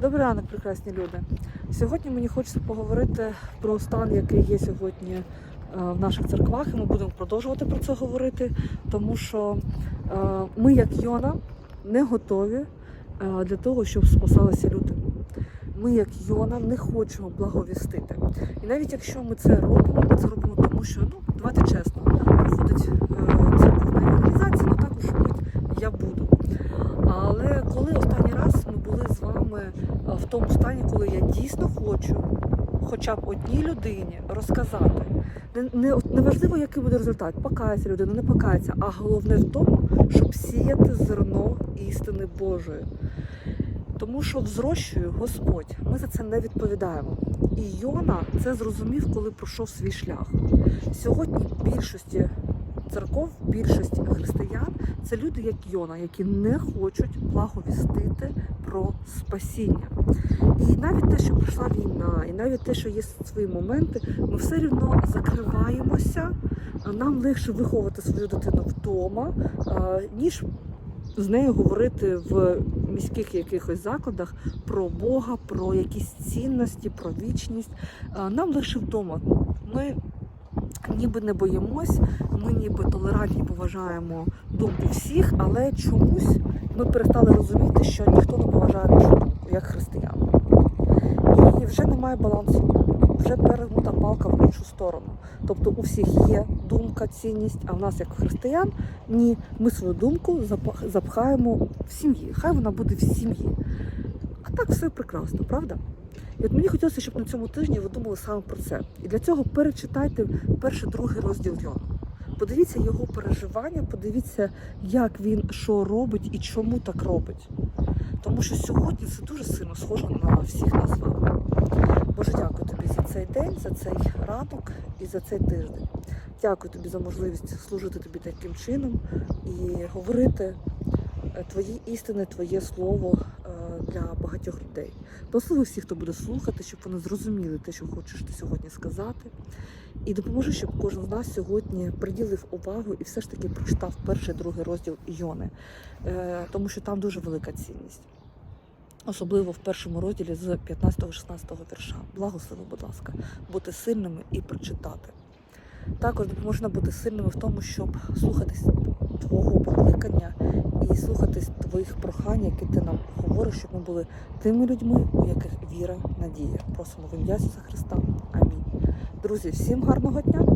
Добрий ранок, прекрасні люди. Сьогодні мені хочеться поговорити про стан, який є сьогодні е, в наших церквах, і ми будемо продовжувати про це говорити, тому що е, ми, як Йона, не готові е, для того, щоб спасалися люди. Ми, як Йона, не хочемо благовістити. І навіть якщо ми це робимо, ми це робимо тому, що ну давайте чесно, приходить е, церковна організація, ну також робить я буду. Але коли ми вами е, в тому стані, коли я дійсно хочу хоча б одній людині розказати, не, не, не який буде результат, покається людина, не покається, а головне в тому, щоб сіяти зерно істини Божої. Тому що взрощує Господь, ми за це не відповідаємо. І Йона це зрозумів, коли пройшов свій шлях. Сьогодні більшості церков, більшість християн це люди, як Йона, які не хочуть благовістити про спасіння. І навіть те, що прийшла війна, і навіть те, що є свої моменти, ми все рівно закриваємося. Нам легше виховувати свою дитину вдома, ніж з нею говорити в міських якихось закладах про Бога, про якісь цінності, про вічність. Нам легше вдома. Ми ніби не боїмось, ми ніби толерантні поважаємо думку всіх, але чомусь ми перестали розуміти, що ніхто не поважає нашу думку, як християн. І вже немає балансу, вже перегнута палка в іншу сторону. Тобто у всіх є думка, цінність, а в нас, як християн, ні, ми свою думку запхаємо в сім'ї. Хай вона буде в сім'ї. Так все прекрасно, правда? І от мені хотілося, щоб на цьому тижні ви думали саме про це. І для цього перечитайте перший, другий розділ Йона. Подивіться його переживання, подивіться, як він що робить і чому так робить. Тому що сьогодні це дуже сильно схоже на всіх нас з вами. Боже, дякую тобі за цей день, за цей ранок і за цей тиждень. Дякую тобі за можливість служити тобі таким чином і говорити е, твої істини, твоє слово е, для багатьох людей. Благослови всіх, хто буде слухати, щоб вони зрозуміли те, що хочеш ти сьогодні сказати. І допоможи, щоб кожен з нас сьогодні приділив увагу і все ж таки прочитав перший, другий розділ Йони, Е, тому що там дуже велика цінність. Особливо в першому розділі з 15-16 вірша. Благослови, будь ласка, бути сильними і прочитати. Також допоможе нам бути сильними в тому, щоб слухатись твого покликання і слухатись твоїх прохань, які ти нам говориш, щоб ми були тими людьми, у яких віра, надія. Просимо в ім'я Ісуса Христа. Амінь. Друзі, всім гарного дня!